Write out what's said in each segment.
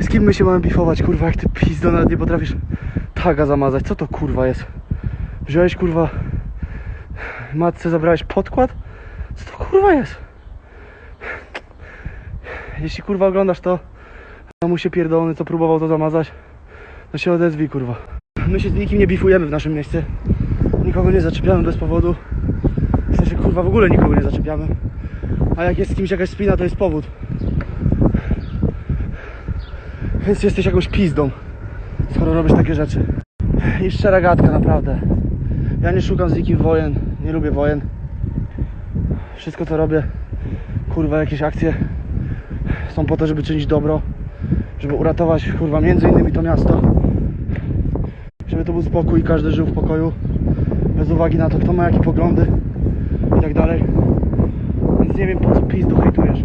Z kim my się mamy bifować, kurwa, jak ty pizdo nawet nie potrafisz taga zamazać. Co to kurwa jest? Wziąłeś kurwa matce zabrałeś podkład? Co to kurwa jest? Jeśli kurwa oglądasz to, a mu się pierdolony, co próbował to zamazać, to się odezwij kurwa. My się z nikim nie bifujemy w naszym mieście. Nikogo nie zaczepiamy bez powodu. W sensie kurwa w ogóle nikogo nie zaczepiamy. A jak jest z kimś jakaś spina, to jest powód. Więc jesteś jakąś pizdą, skoro robisz takie rzeczy. I szczera gadka, naprawdę. Ja nie szukam z nikim wojen, nie lubię wojen. Wszystko co robię, kurwa, jakieś akcje są po to, żeby czynić dobro, żeby uratować, kurwa, między innymi to miasto. Żeby to był spokój i każdy żył w pokoju, bez uwagi na to, kto ma jakie poglądy i tak dalej. Więc nie wiem, po co pizdu hejtujesz.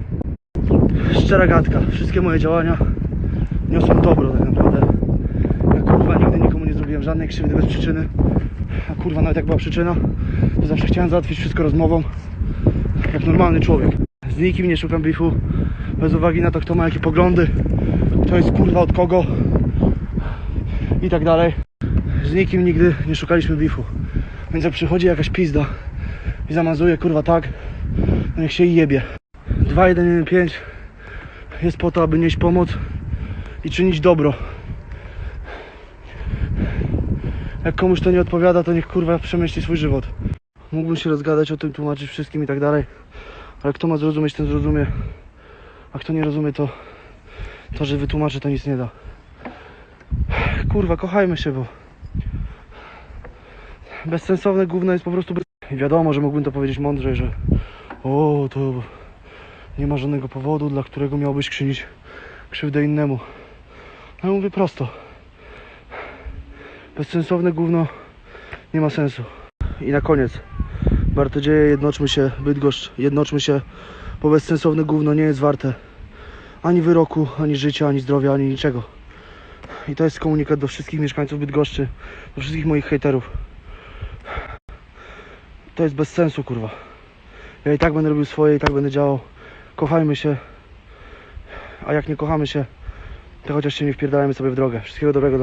Szczera gadka, wszystkie moje działania niosą dobro tak naprawdę. Ja kurwa nigdy nikomu nie zrobiłem żadnej krzywdy bez przyczyny. A kurwa nawet jak była przyczyna, to zawsze chciałem załatwić wszystko rozmową. Jak normalny człowiek. Z nikim nie szukam bifu. Bez uwagi na to, kto ma jakie poglądy. Kto jest kurwa od kogo. I tak dalej. Z nikim nigdy nie szukaliśmy bifu. Więc jak przychodzi jakaś pizda i zamazuje kurwa tak, to niech się jebie. 2115 jest po to, aby nieść pomoc i czynić dobro. Jak komuś to nie odpowiada, to niech kurwa przemyśli swój żywot. Mógłbym się rozgadać o tym, tłumaczyć wszystkim i tak dalej, ale kto ma zrozumieć, ten zrozumie. A kto nie rozumie, to to, że wytłumaczy, to nic nie da. Kurwa, kochajmy się, bo bezsensowne gówno jest po prostu bez... Wiadomo, że mógłbym to powiedzieć mądrzej, że o, to nie ma żadnego powodu, dla którego miałbyś czynić krzywdę innemu. Ja mówię prosto. Bezsensowne gówno nie ma sensu. I na koniec. Bartodzieje, jednoczmy się, Bydgoszcz, jednoczmy się, bo bezsensowne gówno nie jest warte ani wyroku, ani życia, ani zdrowia, ani niczego. I to jest komunikat do wszystkich mieszkańców Bydgoszczy, do wszystkich moich hejterów. To jest bez sensu, kurwa. Ja i tak będę robił swoje, i tak będę działał. Kochajmy się. A jak nie kochamy się, to chociaż się nie wpierdalajmy sobie w drogę. Wszystkiego dobrego. Dla